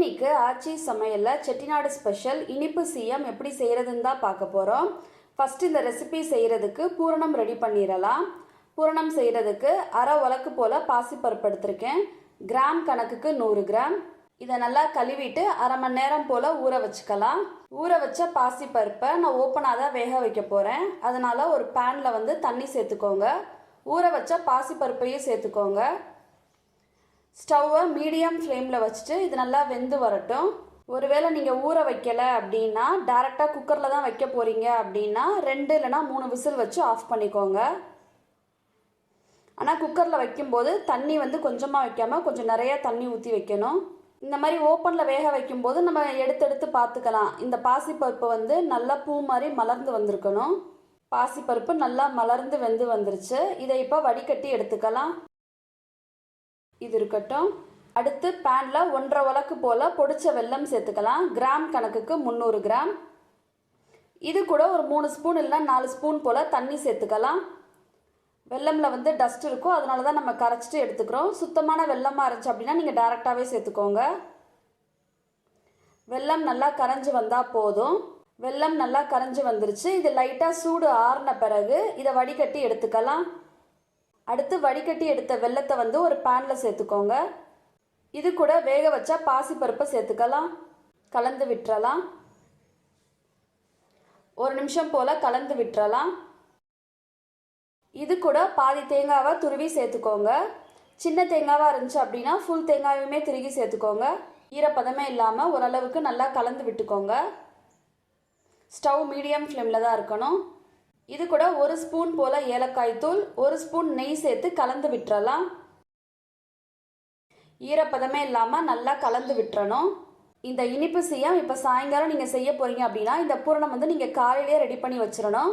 இன்னைக்கு ஆச்சி சமையலில் செட்டிநாடு ஸ்பெஷல் இனிப்பு சீயம் எப்படி செய்கிறதுன்னு தான் பார்க்க போகிறோம் ஃபஸ்ட்டு இந்த ரெசிபி செய்கிறதுக்கு பூரணம் ரெடி பண்ணிடலாம். பூரணம் செய்கிறதுக்கு அரை உலக்கு போல் பாசிப்பருப்பு எடுத்திருக்கேன். கிராம் கணக்குக்கு நூறு கிராம். இதை நல்லா கழுவிட்டு அரை மணி நேரம் போல் ஊற வச்சுக்கலாம். ஊற வச்ச பாசிப்பருப்பை நான் ஓப்பனாக தான் வேக வைக்க போகிறேன் அதனால் ஒரு பேனில் வந்து தண்ணி சேர்த்துக்கோங்க. ஊற வச்ச பாசிப்பருப்பையும் சேர்த்துக்கோங்க. ஸ்டவ்வை மீடியம் ஃப்ளேமில் வச்சுட்டு இது நல்லா வெந்து வரட்டும். ஒருவேளை நீங்கள் ஊற வைக்கலை அப்படின்னா டேரெக்டாக குக்கரில் தான் வைக்க போகிறீங்க அப்படின்னா ரெண்டு இல்லைனா மூணு விசில் வச்சு ஆஃப் பண்ணிக்கோங்க. ஆனால் குக்கரில் வைக்கும்போது தண்ணி வந்து கொஞ்சமாக வைக்காமல் கொஞ்சம் நிறையா தண்ணி ஊற்றி வைக்கணும். இந்த மாதிரி ஓப்பனில் வேக வைக்கும்போது நம்ம எடுத்து எடுத்து பார்த்துக்கலாம். இந்த பாசிப்பருப்பு வந்து நல்லா பூ மாதிரி மலர்ந்து வந்திருக்கணும். பாசிப்பருப்பு நல்லா மலர்ந்து வெந்து வந்துருச்சு. இதை இப்போ வடிகட்டி எடுத்துக்கலாம். இது இருக்கட்டும். அடுத்து பேனில் ஒன்றரை வழக்கு போல் பொடிச்ச வெல்லம் சேர்த்துக்கலாம். கிராம் கணக்குக்கு முந்நூறு கிராம். இது கூட ஒரு மூணு ஸ்பூன் இல்லைனா நாலு ஸ்பூன் போல் தண்ணி சேர்த்துக்கலாம். வெல்லமில் வந்து டஸ்ட் இருக்கும் அதனால தான் நம்ம கரைச்சிட்டு எடுத்துக்கிறோம். சுத்தமான வெள்ளமாக இருந்துச்சு அப்படின்னா நீங்கள் டேரெக்டாகவே சேர்த்துக்கோங்க. வெல்லம் நல்லா கரைஞ்சி வந்தால் போதும். வெல்லம் நல்லா கரைஞ்சி வந்துருச்சு. இது லைட்டாக சூடு ஆறின பிறகு இதை வடிகட்டி எடுத்துக்கலாம். அடுத்து வடிகட்டி எடுத்த வெள்ளத்தை வந்து ஒரு பேனில் சேர்த்துக்கோங்க. இது கூட வேக வச்சா பாசிப்பருப்பை சேர்த்துக்கலாம். கலந்து விட்டுறலாம். ஒரு நிமிஷம் போல் கலந்து விட்டுறலாம். இது கூட பாதி தேங்காவை துருவி சேர்த்துக்கோங்க. சின்ன தேங்காவாக இருந்துச்சு அப்படின்னா ஃபுல் தேங்காயுமே திருகி சேர்த்துக்கோங்க. ஈரப்பதமே இல்லாமல் ஓரளவுக்கு நல்லா கலந்து விட்டுக்கோங்க. ஸ்டவ் மீடியம் ஃப்ளேமில் தான் இருக்கணும். இது கூட ஒரு ஸ்பூன் போல் ஏலக்காய் தூள் ஒரு ஸ்பூன் நெய் சேர்த்து கலந்து விட்டுறலாம். ஈரப்பதமே இல்லாமல் நல்லா கலந்து விட்டுறணும். இந்த இனிப்பு செய்யம் இப்போ சாயங்காலம் நீங்கள் செய்ய போகிறீங்க அப்படின்னா இந்த பூரணம் வந்து நீங்கள் காலையிலேயே ரெடி பண்ணி வச்சிடணும்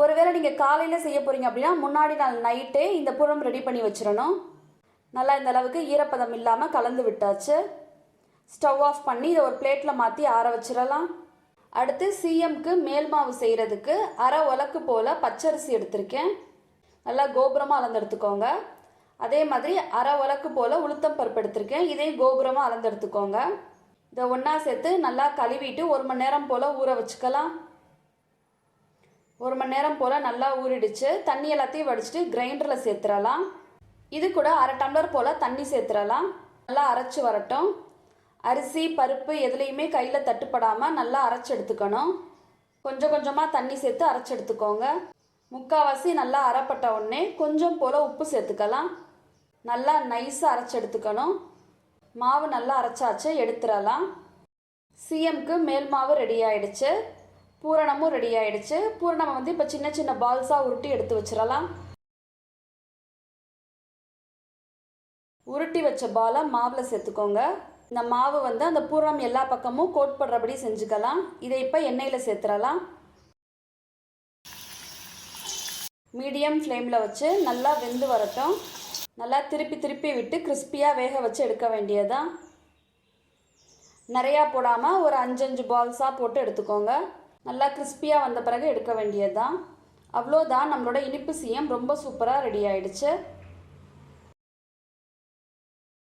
ஒருவேளை நீங்கள் காலையில் செய்ய போகிறீங்க அப்படின்னா முன்னாடி நாள் நைட்டே இந்த பூரணம் ரெடி பண்ணி வச்சிடணும் நல்லா இந்த அளவுக்கு ஈரப்பதம் இல்லாமல் கலந்து விட்டாச்சு. ஸ்டவ் ஆஃப் பண்ணி இதை ஒரு பிளேட்டில் மாற்றி ஆற வச்சிடலாம் அடுத்து சிஎம்க்கு மேல் மாவு செய்கிறதுக்கு அரை உலக்கு போல் பச்சரிசி எடுத்திருக்கேன். நல்லா கோபுரமாக அளந்தெடுத்துக்கோங்க. அதே மாதிரி அரை உலக்கு போல் உளுத்தம் பருப்பு எடுத்திருக்கேன். இதையும் கோபுரமாக அளந்தெடுத்துக்கோங்க. இதை ஒன்றா சேர்த்து நல்லா கழுவிட்டு ஒரு மணி நேரம் போல் ஊற வச்சுக்கலாம். ஒரு மணி நேரம் போல் நல்லா ஊறிடுச்சு. தண்ணி எல்லாத்தையும் வடிச்சிட்டு கிரைண்டரில் சேர்த்துடலாம் இது கூட அரை டம்ளர் போல் தண்ணி சேர்த்துடலாம் நல்லா அரைச்சி வரட்டும். அரிசி பருப்பு எதுலேயுமே கையில் தட்டுப்படாமல் நல்லா அரைச்சி எடுத்துக்கணும் கொஞ்சம் கொஞ்சமாக தண்ணி சேர்த்து அரைச்சி எடுத்துக்கோங்க முக்கால்வாசி நல்லா அரைப்பட்ட உடனே கொஞ்சம் போல் உப்பு சேர்த்துக்கலாம். நல்லா நைஸாக அரைச்சி எடுத்துக்கணும் மாவு நல்லா அரைச்சாச்சு எடுத்துடலாம். சிஎம்க்கு மேல் மாவு ரெடி ஆயிடுச்சு. பூரணமும் ரெடி ஆயிடுச்சு. பூரணம் வந்து இப்போ சின்ன சின்ன பால்ஸாக உருட்டி எடுத்து வச்சிடலாம். உருட்டி வச்ச பாலை மாவில் சேர்த்துக்கோங்க. இந்த மாவு வந்து அந்த பூரம் எல்லா பக்கமும் கோட் படுறபடி செஞ்சுக்கலாம். இதை இப்போ எண்ணெயில் சேர்த்துடலாம். மீடியம் ஃப்ளேமில் வச்சு நல்லா வெந்து வரட்டும். நல்லா திருப்பி திருப்பி விட்டு கிறிஸ்பியாக வேக வச்சு எடுக்க வேண்டியதான் நிறையா போடாமல் ஒரு அஞ்சஞ்சு பால்ஸாக போட்டு எடுத்துக்கோங்க. நல்லா கிறிஸ்பியாக வந்த பிறகு எடுக்க வேண்டியதுதான். அவ்வளோதான் நம்மளோட இனிப்பு சிஎம் ரொம்ப சூப்பராக ரெடி ஆயிடுச்சு.